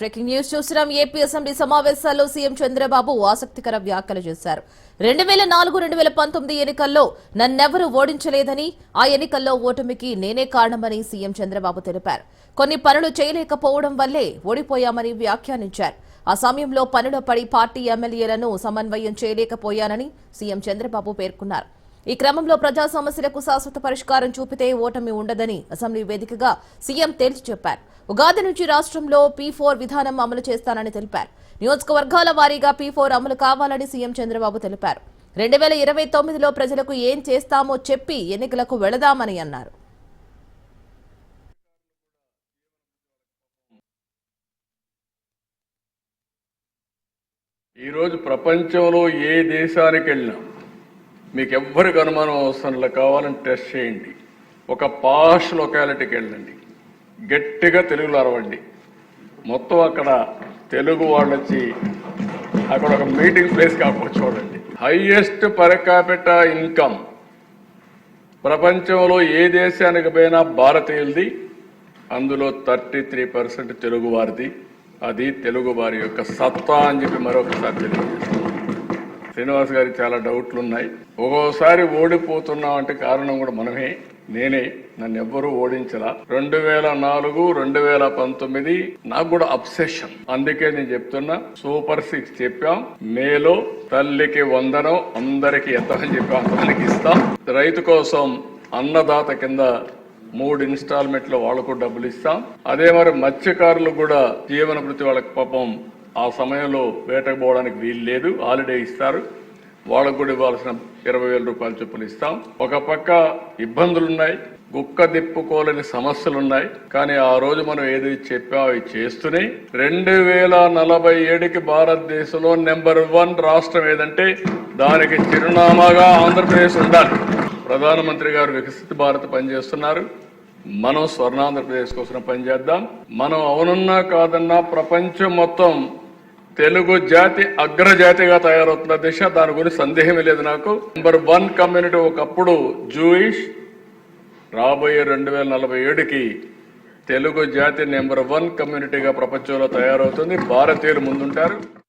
Breaking news చూస్తున్నాం AP assembly సమావేశాల్లో CM Chandrababu ఆసక్తికర వ్యాఖ్యలు చేశారు. రెండు వేల నాలుగు రెండు వేల పంతొమ్మిది ఎన్నికల్లో నన్నెవరూ ఓడించలేదని ఆ ఎన్నికల్లో ఓటమికి నేనే కారణమని సీఎం చంద్రబాబు తెలిపారు. కొన్ని పనులు చేయలేకపోవడం వల్లే ఓడిపోయామని వ్యాఖ్యానించారు. ఆ సమయంలో పనుల పడి పార్టీ ఎమ్మెల్యేలను సమన్వయం చేయలేకపోయానని సీఎం చంద్రబాబు పేర్కొన్నారు. ఈ క్రమంలో ప్రజా సమస్యలకు శాశ్వత పరిష్కారం చూపితే ఓటమి ఉండదని అసెంబ్లీ వేదికగా సీఎం తేల్చి చెప్పారు. ఉగాది నుంచి రాష్ట్రంలో పీ ఫోర్ విధానం అమలు చేస్తానని తెలిపారు. నియోజకవర్గాల వారీగా పీ ఫోర్ అమలు కావాలని సీఎం చంద్రబాబు తెలిపారు. రెండు వేల ఇరవై తొమ్మిదిలో ప్రజలకు ఏం చేస్తామో చెప్పి ఎన్నికలకు వెళదామని అన్నారు. ఈరోజు ప్రపంచంలో ఏ దేశానికి వెళ్ళినా మీకు ఎవ్వరికి అనుమానం అవసరం కావాలని టెస్ట్ చేయండి. ఒక పాష్ లొకాలిటీకి వెళ్ళండి. గట్టిగా తెలుగులో అరవండి. మొత్తం అక్కడ తెలుగు వాళ్ళు వచ్చి అక్కడ ఒక మీటింగ్ ప్లేస్ కాకపోతే చూడండి. Highest per capita income. ప్రపంచంలో ఏ దేశానికి పోయినా భారతీయులది అందులో థర్టీ త్రీ పర్సెంట్ తెలుగు వారిది. అది తెలుగు వారి యొక్క సత్తా అని చెప్పి మరొకసారి తెలియజేస్తాను శ్రీనివాస్ గారికి చాలా డౌట్లు ఉన్నాయి ఒక్కోసారి ఓడిపోతున్నాం అంటే కారణం కూడా మనమే నేనే. నన్ను ఎవ్వరూ ఓడించలా. రెండు వేల నాలుగు రెండు వేల పంతొమ్మిది నాకు కూడా అప్సెషన్ అందుకే నేను చెప్తున్నా సూపర్ సిక్స్ చెప్పాం. మేలో తల్లికి వందనం అందరికి ఎంత అని చెప్పి అందరికి ఇస్తాం. రైతు కోసం అన్నదాత కింద మూడు ఇన్స్టాల్మెంట్లో వాళ్ళకు డబ్బులు ఇస్తాం. అదే మరి మత్స్యకారులు కూడా జీవన వృత్తి వాళ్ళకి పాపం ఆ సమయంలో వేటకు పోవడానికి వీలు లేదు. హాలిడే ఇస్తారు. వాళ్ళకు కూడా ఇవ్వాల్సిన ఇరవై వేల రూపాయల చొప్పున ఇస్తాం. ఒక పక్క ఇబ్బందులు ఉన్నాయి. గుక్క దిప్పుకోలేని సమస్యలు ఉన్నాయి. కానీ ఆ రోజు మనం ఏది చెప్పామో అవి చేస్తూనే రెండు వేల నలభై ఏడుకి భారతదేశంలో నెంబర్ వన్ రాష్ట్రం ఏదంటే దానికి చిరునామాగా ఆంధ్రప్రదేశ్ ఉండాలి. ప్రధానమంత్రి గారు వికసిత భారత్ పనిచేస్తున్నారు. మనం స్వర్ణాంధ్రప్రదేశ్ కోసం పనిచేద్దాం. మనం అవునన్నా కాదన్నా ప్రపంచం మొత్తం తెలుగు జాతి అగ్రజాతిగా తయారవుతున్న దిశ. దాని గురించి సందేహమే లేదు నాకు. నెంబర్ వన్ కమ్యూనిటీ ఒకప్పుడు జూయిష్ రాబోయే రెండు వేల నలభై ఏడుకి తెలుగు జాతి నెంబర్ వన్ కమ్యూనిటీగా ప్రపంచంలో తయారవుతుంది. భారతీయులు ముందుంటారు.